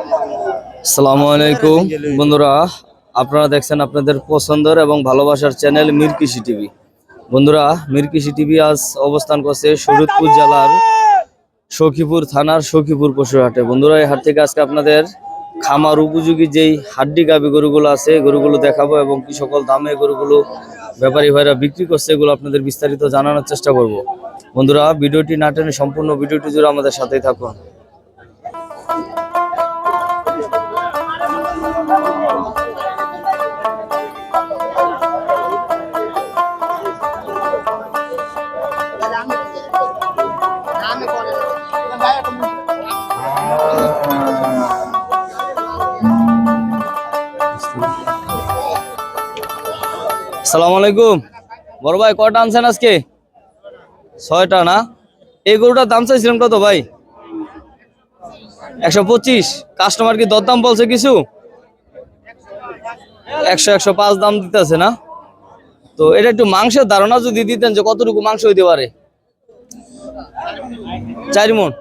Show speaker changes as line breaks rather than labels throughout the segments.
আসসালামু আলাইকুম। বন্ধুরা, আপনারা দেখছেন আপনাদের পছন্দের এবং ভালোবাসার চ্যানেল মির কৃষি টিভি। বন্ধুরা মির কৃষি টিভি আজ অবস্থান করছে শরীয়তপুর জেলার সখীপুর থানার সখীপুর পশুর হাটে বন্ধুরা, এই হাট থেকে আজকে আপনাদের খামার উপযোগী যেই হাড্ডি গাবি গরুগুলো আছে, গরুগুলো দেখাবো এবং কি সকল দামে গরুগুলো ব্যাপারী ভাইরা বিক্রি করছে, এগুলো আপনাদের বিস্তারিত জানানোর চেষ্টা করব। বন্ধুরা, ভিডিওটি না টেনে সম্পূর্ণ ভিডিওটি জুড়ে আমাদের সাথেই থাকুন। সালাম আলাইকুম। বড় ভাই, কয়টা আনছেন আজকে? ছয়টা না? এই গরুটার দাম চাইছিলাম কত ভাই? একশো পঁচিশ। কাস্টমার কি দরদাম বলছে কিছু? একশো একশো পাঁচ দাম দিতেছে না? তো এটা একটু মাংসের ধারণা যদি দিতেন যে কতটুকু মাংস হইতে পারে। চারি মন।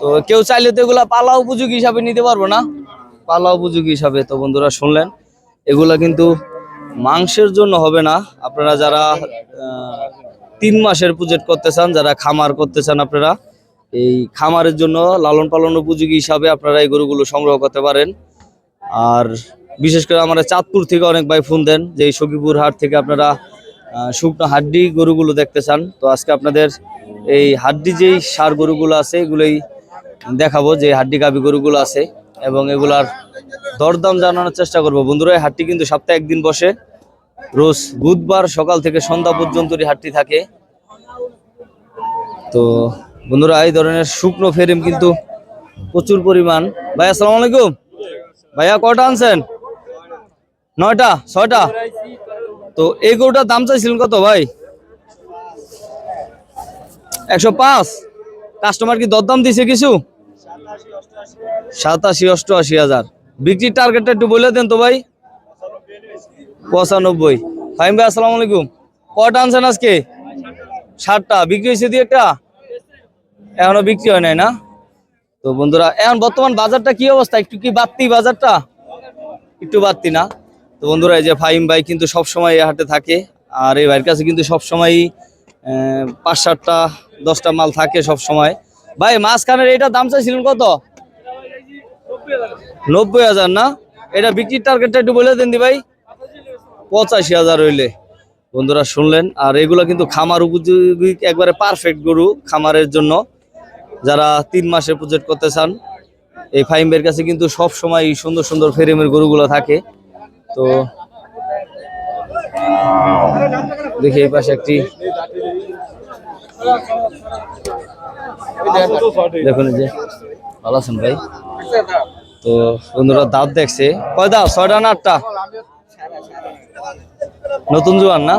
তো কেউ চাইলে তো এগুলা পালা উপযোগী হিসাবে নিতে পারব না। পালা উপযোগী হিসাবে তো বন্ধুরা শুনলেন। এগুলা কিন্তু মাংসের জন্য হবে না। আপনারা যারা তিন মাসের প্রজেক্ট করতে চান, যারা খামার করতে চান আপনারা, এই খামারের জন্য লালন পালন উপযোগী হিসাবে আপনারা এই গরুগুলো সংগ্রহ করতে পারেন। আর বিশেষ করে আমরা চাঁদপুর থেকে অনেক ভাই ফোন দেন যে সখীপুর হাট থেকে আপনারা শুকনো হাড্ডি গরুগুলো দেখতে চান। তো আজকে আপনাদের এই হাড্ডি যেই সার গরুগুলো আছে, এগুলোই দেখাবো যে হাড্ডি গাবি গরুগুলো আছে এবং এগুলার দরদাম জানানোর চেষ্টা করব। বন্ধুরা, এই হাটটি কিন্তু সপ্তাহে একদিন বসে। রোজ বুধবার সকাল থেকে সন্ধ্যা পর্যন্ত এই হাটটি থাকে। তো বন্ধুরা, এই ধরনের শুকনো ফেরিম কিন্তু প্রচুর পরিমাণ। ভাই, আসসালামু আলাইকুম। ভাইয়া কটা আনছেন? নয়টা, ছয়টা? তো এই গরুটার দাম চাইছিলেন কত ভাই? একশো পাঁচ? কাস্টমার কি দরদাম দিছে কিছু? সাতাশি অষ্টআশি হাজার। বিক্রির টার্গেটটা একটু বলে দেন তো ভাই। পঁচানব্বই। ফাইম ভাই, আসসালামু আলাইকুম। কটা আনছেন আজকে? ষাটটা বিক্রি হয়েছে দিয়ে একটা? এখনও বিক্রি হয় নাই না? তো বন্ধুরা, এখন বর্তমান বাজারটা কি অবস্থা? একটু কি বাড়তি বাজারটা? একটু বাড়তি না। তো বন্ধুরা, এই যে ফাইম ভাই কিন্তু সব সময় এই হাটে থাকে। আর এই ভাইয়ের কাছে কিন্তু সব সময় পাঁচ সাতটা দশটা মাল থাকে সব সময়। ভাই, মাঝখানের এটা দাম চাইছিলেন কত? নব্বই হাজার না? এটা বিক্রির টার্গেটটা একটু বলে দেন দি ভাই। পঁচাশি হাজার হইলে। বন্ধুরা শুনলেন, আর এগুলো কিন্তু খামার উপযোগী, একবারে পারফেক্ট গরু খামারের জন্য। যারা তিন মাসে প্রজেক্ট করতে চান, এই ফাইমের কাছে কিন্তু সব সময় সুন্দর সুন্দর ফ্রেমের গরুগুলো থাকে। তো দেখি এই পাশে একটি দেখুন ভালো আছেন ভাই? তো বন্ধুরা, দাঁত দেখছে। কয় দাঁত ছয়টা না আটটা? নতুন জোয়ান না?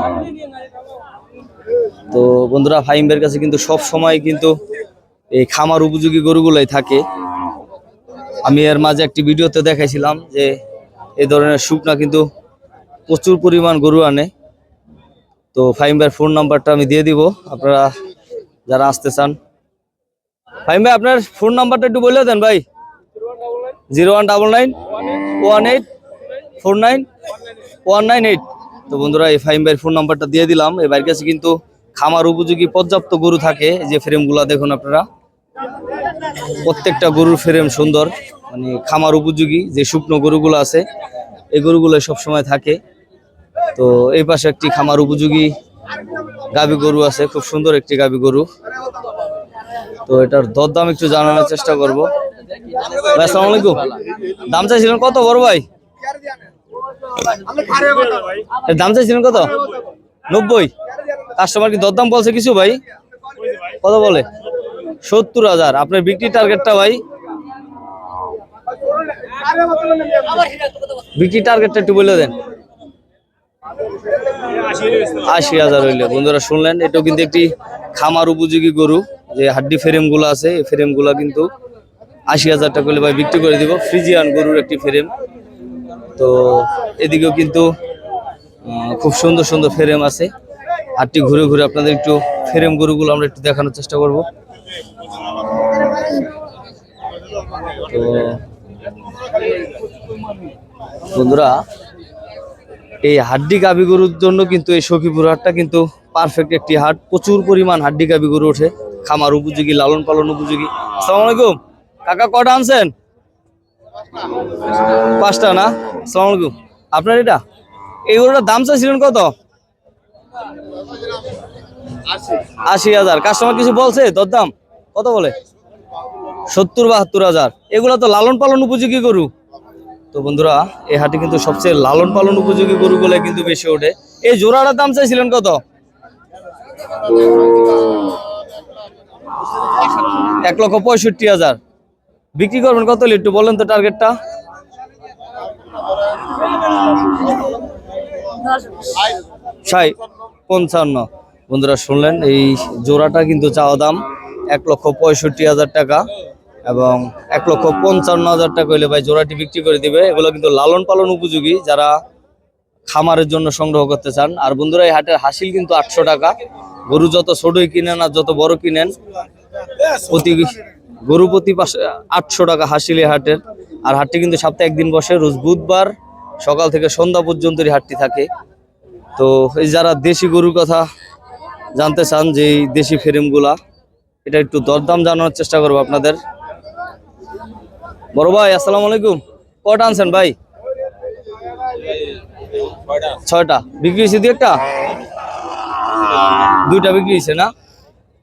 তো বন্ধুরা ফাইমের কাছে কিন্তু সব সময় কিন্তু এই খামার উপযোগী গরুগুলাই থাকে। আমি এর মাঝে একটি ভিডিওতে দেখাইছিলাম যে এই ধরনের শুকনা কিন্তু প্রচুর পরিমাণ গরু আনে। তো ফাইমের ফোন নাম্বারটা আমি দিয়ে দিব। আপনারা যারা আসতে চান। ফাইম ভাই, আপনার ফোন নাম্বারটা একটু বলে দেন ভাই। Zero one double nine, one eight, four nine, one nine eight. তো বন্ধুরা, এই ফাইম ভাইয়ের ফোন নাম্বারটা দিয়ে দিলাম। এই ভাইয়ের কাছে কিন্তু খামার উপযোগী পর্যাপ্ত গরু থাকে। যে ফ্রেমগুলো দেখুন আপনারা। প্রত্যেকটা গরুর ফ্রেম সুন্দর। মানে খামার উপযোগী, যে শুকনো গরুগুলো আছে, এই গরুগুলো সব সময় থাকে। তো এই পাশে একটি খামার উপযোগী গাবি গরু আছে, খুব সুন্দর একটি গাবি গরু। তো এটার দরদাম একটু জানানোর চেষ্টা করব। ভাই, আসসালামু আলাইকুম। দাম চাইছিলেন কত বড় ভাই? দাম চাইছিলেন কত? নব্বই। কাস্টমার কি দরদাম বলছে কিছু ভাই? কত বলে? সত্তর হাজার। আপনার বিক্রি টার্গেটটা ভাই? বিক্রি টার্গেটটা একটু বলে দেন। আশি হাজার হইলে। বন্ধুরা শুনলেন, এটাও কিন্তু একটি খামার উপযোগী গরু, যে হাড্ডি ফ্রেমগুলো আছে, এই ফ্রেমগুলা কিন্তু আশি হাজার টাকা হলে ভাই বিক্রি করে দিব। ফ্রিজিয়ান গরুর একটি ফ্রেম। তো এদিকেও কিন্তু খুব সুন্দর সুন্দর ফ্রেম আছে। হাটটি ঘুরে ঘুরে আপনাদের একটু ফ্রেম গরুগুলো আমরা একটু দেখানোর চেষ্টা করব। তো বন্ধুরা এই হাড্ডি গাবি গরুর জন্য কিন্তু এই সখীপুর হাটটা কিন্তু পারফেক্ট একটি হাট। প্রচুর পরিমাণ হাড্ডি গাবি গরু ওঠে। খামার উপযোগী লালন পালন উপযোগী। আসসালামু আলাইকুম। কাকা, কটা আনছেন? পাঁচটা না? আসসালামু আলাইকুম। আপনার এটা? এই গরুটার দাম চাইছিলেন কত? আশি হাজার। কাস্টমার কিছু বলছে? তোর দাম কত বলে? সত্তর বাহাত্তর হাজার। এগুলো তো লালন পালন উপযোগী গরু। তো বন্ধুরা এই হাটে কিন্তু সবচেয়ে লালন পালন উপযোগী গরুগুলো কিন্তু বেশি ওঠে। এই জোড়াটার দাম চাইছিলেন কত? এক লক্ষ পঁয়ষট্টি হাজার। বিক্রি করবেন কত একটু বলেন তো টার্গেটটা ষাট, পঞ্চান্ন। বন্ধুরা শুনলেন, এই জোড়াটা কিন্তু চাওয়া দাম এক লক্ষ পঁয়ষট্টি হাজার টাকা। এবং এক লক্ষ পঞ্চান্ন হাজার টাকা হইলে ভাই জোড়াটি বিক্রি করে দিবে। এগুলো কিন্তু লালন পালন উপযোগী যারা খামারের জন্য সংগ্রহ করতে চান। আর বন্ধুরা, এই হাটের হাসিল কিন্তু আটশো টাকা। গরু যত ছোটই কিনেন আর যত বড় কিনেন, প্রতি গরু প্রতি পাশে আটশো টাকা হাসিল এই হাটের। আর হাটটি কিন্তু সপ্তাহে একদিন বসে, রোজ বুধবার সকাল থেকে সন্ধ্যা পর্যন্ত এই হাটটি থাকে। তো এই যারা দেশি গরুর কথা জানতে চান যে দেশি ফ্রেমগুলা, এটা একটু দরদাম জানানোর চেষ্টা করব আপনাদের। বড় ভাই, আসসালামু আলাইকুম। কটা আনছেন ভাই? ছয়টা। বিক্রি হয়েছে দু একটা? দুইটা বিক্রি হয়েছে না?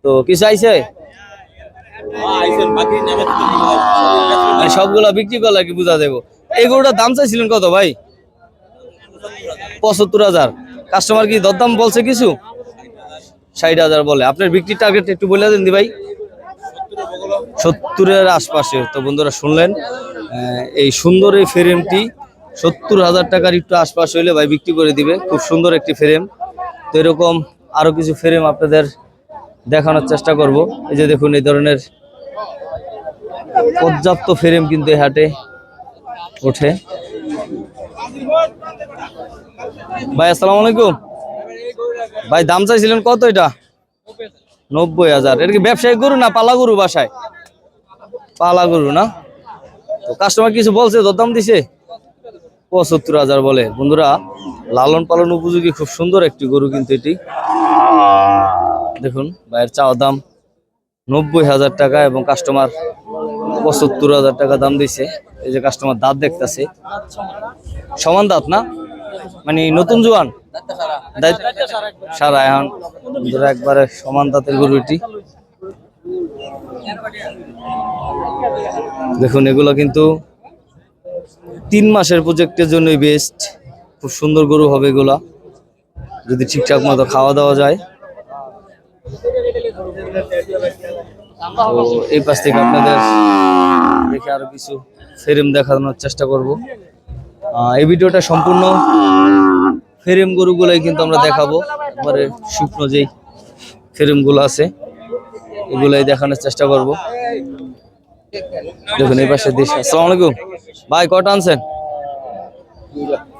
তো কিছু আইছে? মানে সবগুলা বিক্রি করলে কি বুঝা দেবো এই গরুটার দাম চাইছিলেন কত ভাই? পঁচাত্তর হাজার। কাস্টমার কি দরদাম বলছে কিছু? ষাট হাজার বলে। আপনার বিক্রির টার্গেট একটু বলে দেন দি ভাই। সত্তরের আশপাশে। তো বন্ধুরা শুনলেন এই সুন্দর এই ফ্রেমটি সত্তর হাজার টাকার একটু আশপাশ হইলে ভাই বিক্রি করে দিবে। খুব সুন্দর একটি ফ্রেম তো এরকম আরও কিছু ফ্রেম আপনাদের দেখানোর চেষ্টা করব। এই যে দেখুন, এই ধরনের পর্যাপ্ত ফ্রেম কিন্তু এই হাটে ওঠে। ভাই, আসসালামু আলাইকুম। ভাই, দাম চাইছিলেন কত এটা? নব্বই হাজার। এটা কি ব্যবসায়িক গরু না পালা গরু বাসায়? পালা গরু না? তো কাস্টমার কিছু বলছে, দরদাম দিছে? পঁচাত্তর হাজার বলে। বন্ধুরা, লালন পালন উপযোগী, খুব সুন্দর একটি গরু কিন্তু এটি। দেখুন, ভাইয়ের চাওয়া দাম নব্বই হাজার টাকা এবং কাস্টমার পঁচাত্তর হাজার টাকা দাম দিছে। এই যে কাস্টমার দাঁত দেখতেছে। সমান দাঁত না? মানে নতুন জোয়ান? সারা এখন বন্ধুরা একবারে সমান দাঁতের গরু এটি। দেখুন, এগুলো কিন্তু তিন মাসের প্রজেক্টের জন্যই বেস্ট খুব সুন্দর গরু হবে এগুলা। যদি ঠিকঠাক মতো খাওয়া দাওয়া যায়। এই পাশ থেকে আপনাদের দেখে আরও কিছু ফেরেম দেখানোর চেষ্টা করব। এই ভিডিওটা সম্পূর্ণ ফ্রেম গরুগুলাই কিন্তু আমরা দেখাবো। একবারে শুকনো যেই ফ্রেমগুলো আছে, এগুলাই দেখানোর চেষ্টা করব। দেখুন, এই পাশে দেশ আসসালামু আলাইকুম। ভাই, কটা আনছেন?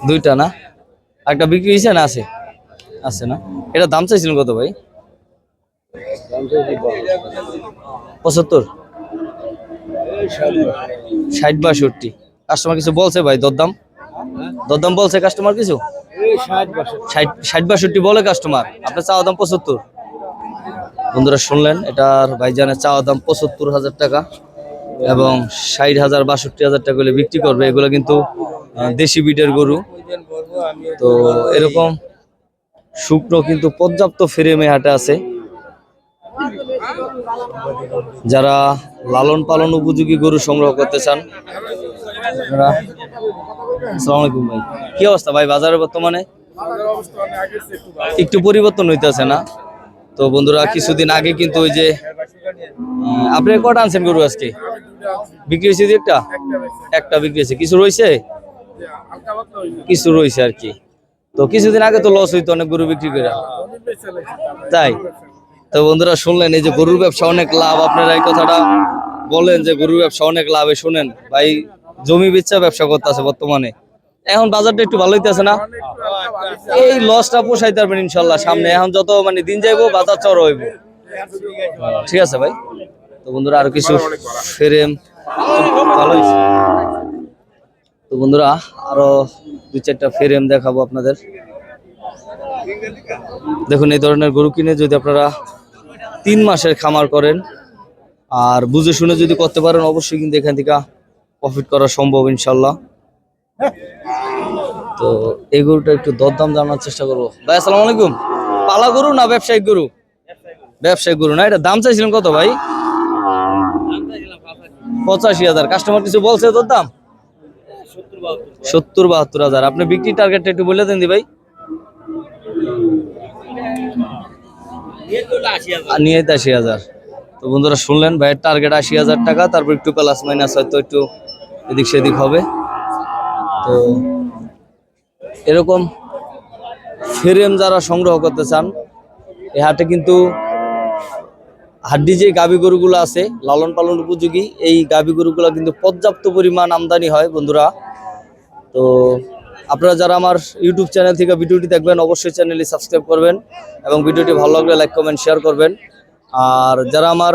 দুইটা না? একটা বিক্রি হয়েছে না আছে? আছে না? এটা দাম চাইছিলেন কত ভাই? পঁচাত্তর। ষাট বাষট্টি। কাস্টমার কিছু বলছে ভাই, দরদাম? দরদাম বলছে কাস্টমার কিছু? ষাট ষাট বাষট্টি বলে কাস্টমার আপনার চাওয়া দাম পঁচাত্তর। বন্ধুরা শুনলেন, এটার ভাইজানের চাওয়া দাম পঁচাত্তর হাজার টাকা এবং ষাট হাজার বাষট্টি হাজার টাকা বিক্রি করবে। এগুলো কিন্তু দেশি বিটের গরু। তো এরকম শুকনো কিন্তু পর্যাপ্ত ফ্রেমে হাটে আছে। যারা লালন পালন উপযোগী গরু সংগ্রহ করতে চান আসসালামু আলাইকুম ভাই। কি অবস্থা ভাই? বাজারে বর্তমানে? একটু পরিবর্তন হইতেছে না? তো বন্ধুরা, কিছুদিন আগে কিন্তু ওই যে আপনি কটা আনছেন গরু আজকে? বিক্রি হয়েছে একটা? একটা বিক্রি হয়েছে। কিছু রয়েছে কিছু রয়েছে আর কি। তো কিছুদিন আগে তো লস হইতো অনেক গরু বিক্রি করে। তাই? তো বন্ধুরা, শুনলেন, এই যে গরুর ব্যবসা অনেক লাভ। আপনারা এই কথাটা বলেন যে গরুর ব্যবসা অনেক লাভে শুনেন। ভাই জমি বেচা ব্যবসা করতেছে বর্তমানে। এখন বাজারটা একটু ভালো হইতেছে না? এই লসটা পোষাইতে পারবেন ইনশাল্লাহ সামনে। এখন যত মানে দিন যাইবো, বাজার চড় হইব। ঠিক আছে ভাই? তো বন্ধুরা, আরও কিছু ফ্রেম। ভালো তো বন্ধুরা, আরও দু চারটা ফ্রেম দেখাবো আপনাদের। দেখুন, এই ধরনের গরু কিনে যদি আপনারা তিন মাসের খামার করেন, আর বুঝে শুনে যদি করতে পারেন, অবশ্যই কিন্তু এখান থেকে প্রফিট করা সম্ভব ইনশাল্লাহ। তো এই গরুটা একটু দরদাম জানার চেষ্টা করব। ভাই, আসসালামু আলাইকুম। পালা গরু না ব্যবসায়িক গরু? ব্যবসায়িক গরু না, এটা দাম চাইছিলেন কত ভাই? পঁচাশি হাজার। কাস্টমার কিছু বলছে তোর দাম? সত্তর বাহাত্তর হাজার। আপনি বিক্রি টার্গেটটা একটু বলে দেন দি ভাই। নিয়ে আশি হাজার। তো বন্ধুরা শুনলেন, ভাইয়ের টার্গেট আশি হাজার টাকা, তারপর একটু প্লাস মাইনাস হয়তো একটু এদিক সেদিক হবে। তো এরকম ফ্রেম যারা সংগ্রহ করতে চান এই হাটে কিন্তু হাড্ডি যে গাভী গরুগুলো আছে, লালন পালন উপযোগী, এই গাভী গরুগুলো কিন্তু পর্যাপ্ত পরিমাণ আমদানি হয় বন্ধুরা। তো আপনারা যারা আমার ইউটিউব চ্যানেল থেকে ভিডিওটি দেখবেন, অবশ্যই চ্যানেলটি সাবস্ক্রাইব করবেন এবং ভিডিওটি ভালো লাগলে লাইক, কমেন্ট, শেয়ার করবেন। আর যারা আমার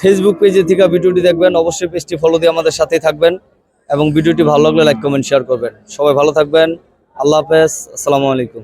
ফেসবুক পেজে থেকে ভিডিওটি দেখবেন। অবশ্যই পেজটি ফলো দিয়ে আমাদের সাথেই থাকবেন এবং ভিডিওটি ভালো লাগলে লাইক কমেন্ট শেয়ার করবেন। সবাই ভালো থাকবেন। আল্লাহ হাফেজ। আসসালামু আলাইকুম।